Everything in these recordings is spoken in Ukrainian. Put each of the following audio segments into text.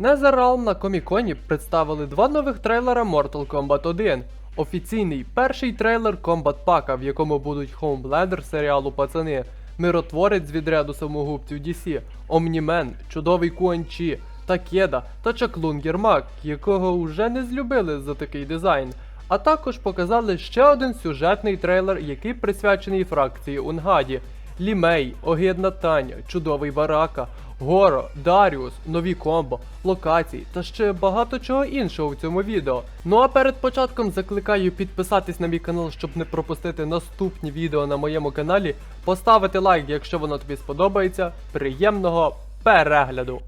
NetherRealm на Коміконі представили два нових трейлера Mortal Kombat 1. Офіційний перший трейлер Combat Pack, в якому будуть Homelander серіалу Пацани, Миротворець з відряду самогубців DC, Омнімен, Чудовий Куан Чі, Такеда та Чаклун Гермак, якого вже не злюбили за такий дизайн. А також показали ще один сюжетний трейлер, який присвячений фракції Унгаді. Лімей, Огидна Таня, Чудовий Барака, Горо, Даріус, нові комбо, локації та ще багато чого іншого в цьому відео. Ну а перед початком закликаю підписатись на мій канал, щоб не пропустити наступні відео на моєму каналі, поставити лайк, якщо воно тобі сподобається. Приємного перегляду!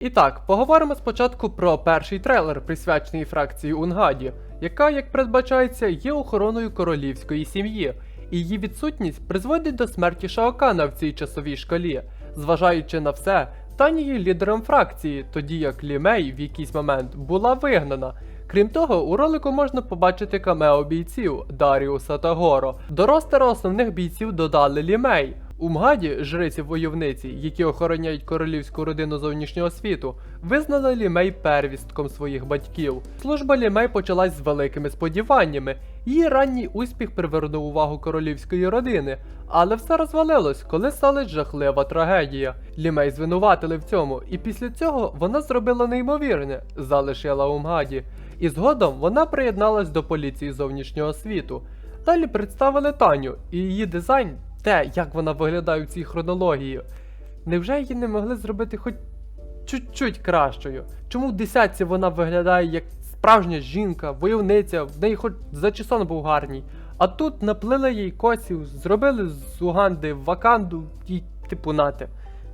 І так, поговоримо спочатку про перший трейлер, присвячений фракції Унгаді, яка, як передбачається, є охороною королівської сім'ї. І її відсутність призводить до смерті Шаокана в цій часовій шкалі. Зважаючи на все, Тані є лідером фракції, тоді як Лімей в якийсь момент була вигнана. Крім того, у ролику можна побачити камео бійців Даріуса та Горо. До ростера основних бійців додали Лімей. У Мгаді, жриці войовниці, які охороняють королівську родину зовнішнього світу, визнали Лімей первістком своїх батьків. Служба Лімей почалась з великими сподіваннями. Її ранній успіх привернув увагу королівської родини, але все розвалилось, коли сталася жахлива трагедія. Лімей звинуватили в цьому, і після цього вона зробила неймовірне, залишила Умгаді. І згодом вона приєдналась до поліції зовнішнього світу. Далі представили Таню і її дизайн, те, як вона виглядає в цій хронології. Невже її не могли зробити хоч чуть-чуть кращою? Чому в десятці вона виглядає як справжня жінка, войовниця, в неї хоч зачесон був гарний. А тут наплили їй косів, зробили з Уганди Ваканду і типу нате.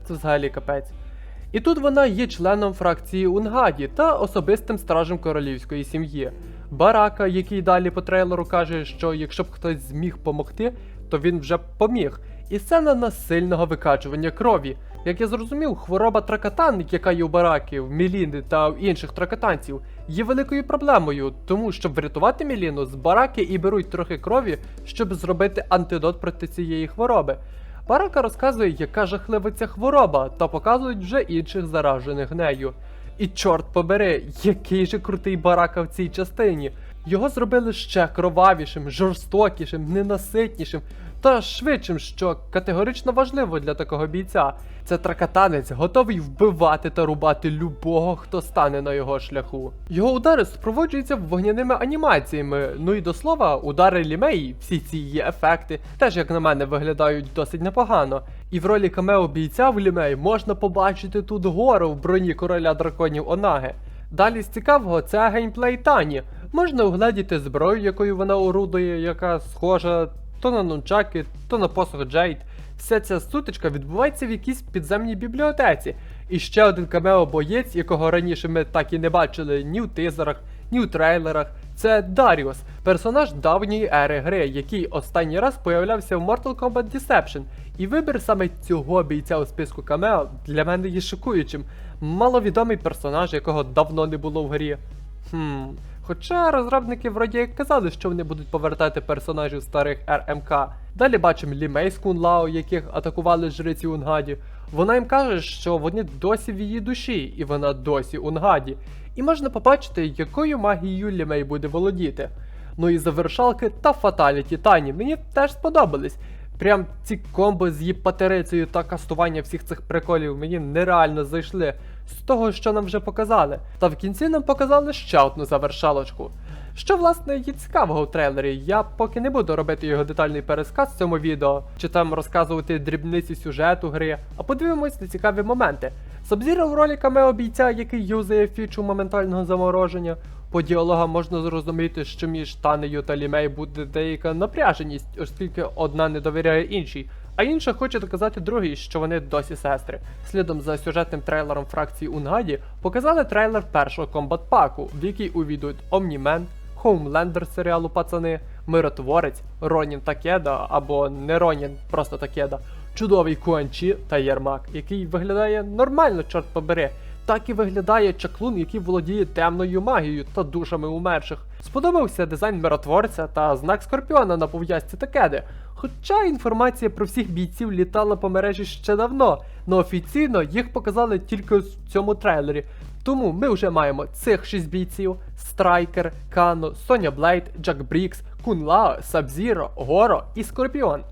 Це взагалі капець. І тут вона є членом фракції Унгаді та особистим стражем королівської сім'ї. Барака, який далі по трейлеру каже, що якщо б хтось зміг помогти, то він вже поміг. І сцена насильного викачування крові. Як я зрозумів, хвороба тракатан, яка є у бараків, Міліни та інших тракатанців, є великою проблемою, тому щоб врятувати Міліну, з бараки і беруть трохи крові, щоб зробити антидот проти цієї хвороби. Барака розказує, яка жахлива ця хвороба, та показують вже інших заражених нею. І чорт побери, який же крутий барака в цій частині. Його зробили ще кровавішим, жорстокішим, ненаситнішим та швидшим, що категорично важливо для такого бійця. Це тракатанець, готовий вбивати та рубати любого, хто стане на його шляху. Його удари супроводжуються вогняними анімаціями. Ну і до слова, удари лімеї, всі ці її ефекти, теж, як на мене, виглядають досить непогано. І в ролі камео бійця в лімей можна побачити тут гору в броні короля драконів Онаги. Далі з цікавого це геймплей Тані. Можна угледіти зброю, якою вона орудує, яка схожа то на нунчаки, то на посох Джейд. Вся ця сутичка відбувається в якійсь підземній бібліотеці. І ще один камео боєць, якого раніше ми так і не бачили ні в тизерах, ні в трейлерах. Це Даріус, персонаж давньої ери гри, який останній раз появлявся в Mortal Kombat Deception. І вибір саме цього бійця у списку камео для мене є шокуючим. Маловідомий персонаж, якого давно не було в грі. Хм. Хоча розробники вроді казали, що вони будуть повертати персонажів старих РМК. Далі бачимо Лімей з Кунлао, яких атакували жриці Унгаді. Вона їм каже, що вони досі в її душі, і вона досі Унгаді. І можна побачити, якою магією Лімей буде володіти. Ну і завершалки та фаталіті Тані мені теж сподобались. Прям ці комбо з її патерицею та кастування всіх цих приколів мені нереально зайшли з того, що нам вже показали. Та в кінці нам показали ще одну завершалочку. Що власне є цікавого в трейлері, я поки не буду робити його детальний пересказ в цьому відео, чи там розказувати дрібниці сюжету гри, а подивимось на цікаві моменти. Сабзіра в ролі камео бійця, який юзає фічу моментального замороження. По діалогам можна зрозуміти, що між Танею та Лімей буде деяка напряженість, оскільки одна не довіряє іншій, а інша хоче доказати другій, що вони досі сестри. Слідом за сюжетним трейлером фракції Унгаді показали трейлер першого комбат паку, в який увійдуть Омнімен, Хоумлендер серіалу Пацани, Миротворець, Ронін Такеда або не Ронін, просто Такеда, чудовий Куанчі та Єрмак, який виглядає нормально, чорт побери. Так і виглядає чаклун, який володіє темною магією та душами умерших. Сподобався дизайн миротворця та знак скорпіона на пов'язці Такеди. Хоча інформація про всіх бійців літала по мережі ще давно, но офіційно їх показали тільки в цьому трейлері. Тому ми вже маємо цих шість бійців: Страйкер, Кано, Соня Блейд, Джак Брікс, Кун Лао, Сабзіро, Горо і Скорпіон.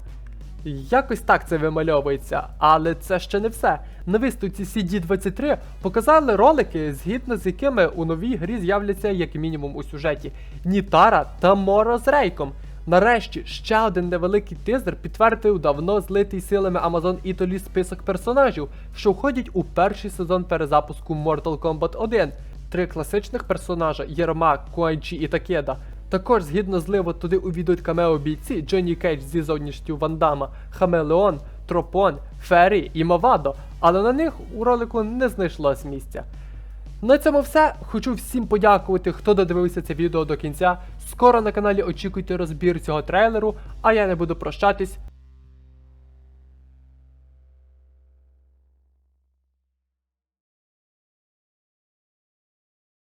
Якось так це вимальовується, але це ще не все. На виставці CD23 показали ролики, згідно з якими у новій грі з'являться як мінімум у сюжеті Нітара та Моро з Рейком. Нарешті ще один невеликий тизер підтвердив давно злитий силами Amazon Italy список персонажів, що входять у перший сезон перезапуску Mortal Kombat 1. Три класичних персонажа Єрмак, Куанчі і Такеда. Також згідно зливу туди увійдуть камео бійці Джонні Кейдж зі зовнішністю Вандама, Хамелеон, Тропон, Феррі і Мавадо, але на них у ролику не знайшлось місця. На цьому все. Хочу всім подякувати, хто додивився це відео до кінця. Скоро на каналі очікуйте розбір цього трейлеру, а я не буду прощатись.